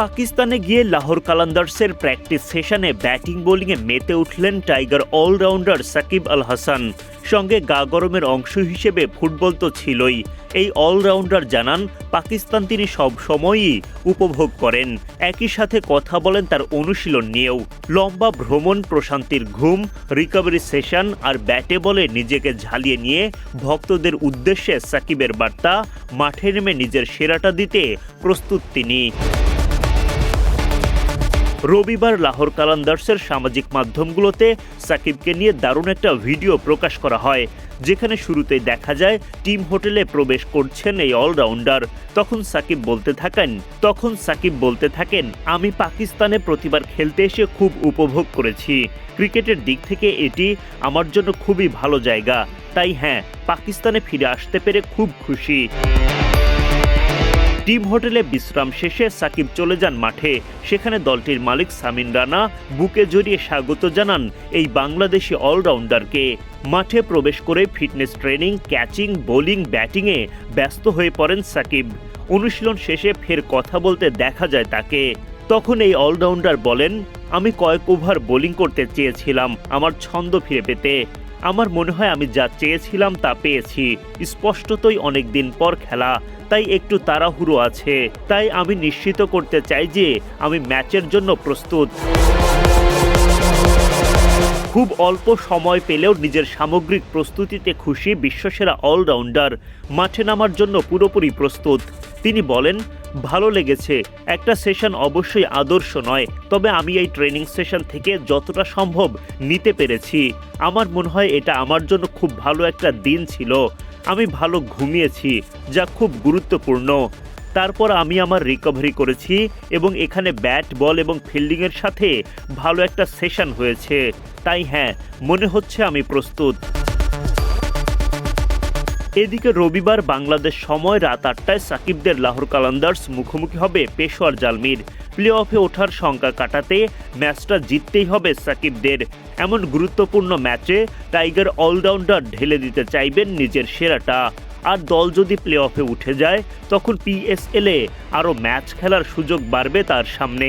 পাকিস্তানে গিয়ে লাহোর কালান্দার্সের প্র্যাকটিস সেশনে ব্যাটিং বোলিংয়ে মেতে উঠলেন টাইগার অলরাউন্ডার সাকিব আল হাসান। সঙ্গে গা গরমের অংশ হিসেবে ফুটবল তো ছিলই। এই অলরাউন্ডার জানান, পাকিস্তান তিনি সব সময়ই উপভোগ করেন। একই সাথে কথা বলেন তার অনুশীলন নিয়েও। লম্বা ভ্রমণ, প্রশান্তির ঘুম রিকভারি সেশন আর ব্যাটে বলে নিজেকে ঝালিয়ে নিয়ে ভক্তদের উদ্দেশ্যে সাকিবের বার্তা, মাঠে নেমে নিজের সেরাটা দিতে প্রস্তুত তিনি। রবিবার লাহোর কালান্দার্সের সামাজিক মাধ্যমগুলোতে সাকিবকে নিয়ে দারুণ একটা ভিডিও প্রকাশ করা হয়, যেখানে শুরুতেই দেখা যায় টিম হোটেলে প্রবেশ করছেন এই অলরাউন্ডার। তখন সাকিব বলতে থাকেন, তখন সাকিব বলতে থাকেন, আমি পাকিস্তানে প্রতিবার খেলতে এসে খুব উপভোগ করেছি। ক্রিকেটের দিক থেকে এটি আমার জন্য খুবই ভালো জায়গা। তাই হ্যাঁ পাকিস্তানে ফিরে আসতে পেরে খুব খুশি। টিম হোটেলে বিশ্রাম শেষে সাকিব চলে যান মাঠে। সেখানে দলটির মালিক সামিন রানা বুকে জড়িয়ে স্বাগত জানান এই বাংলাদেশি অলরাউন্ডারকে। মাঠে প্রবেশ করে ফিটনেস ট্রেনিং, ক্যাচিং, বোলিং, ব্যাটিংয়ে ব্যস্ত হয়ে পড়েন সাকিব। অনুশীলন শেষে ফের কথা বলতে দেখা যায় তাকে। তখন এই অলরাউন্ডার বলেন, আমি কয়েক ওভার বোলিং করতে চেয়েছিলাম, আমার ছন্দ ফিরে পেতে। আমার মনে হয় আমি যা চেয়েছিলাম তা পেয়েছি। স্পষ্টতই অনেক দিন পর খেলা, তাই একটু তাড়াহুড়ো আছে। তাই আমি নিশ্চিত করতে চাই যে আমি ম্যাচের জন্য প্রস্তুত। খুব অল্প সময় পেলেও নিজের সামগ্রিক প্রস্তুতিতে খুশি বিশ্বসেরা অলরাউন্ডার। মাঠে নামার জন্য পুরোপুরি প্রস্তুত। তিনি বলেন ভালো লেগেছে। একটা সেশন অবশ্যই আদর্শ নয়, তবে আমি এই ট্রেনিং সেশন থেকে যতটা সম্ভব নিতে পেরেছি। আমার মনে হয় এটা আমার জন্য খুব ভালো একটা দিন ছিল। আমি ভালো ঘুমিয়েছি, যা খুব গুরুত্বপূর্ণ। তারপর আমি আমার রিকভারি করেছি এবং এখানে ব্যাট বল এবং ফিল্ডিংয়ের সাথে ভালো একটা সেশন হয়েছে। তাই হ্যাঁ মনে হচ্ছে আমি প্রস্তুত। এদিকে রবিবার বাংলাদেশ সময় রাত আটটায় সাকিবদের লাহোর কালান্দার্স মুখোমুখি হবে পেশোয়ার জালমির। প্লে অফে ওঠার সংখ্যা কাটাতে ম্যাচটা জিততেই হবে সাকিবদের। এমন গুরুত্বপূর্ণ ম্যাচে টাইগার অলরাউন্ডার ঢেলে দিতে চাইবেন নিজের সেরাটা। আর দল যদি প্লে অফে উঠে যায়, তখন পিএসএলে আরও ম্যাচ খেলার সুযোগ বাড়বে তার সামনে।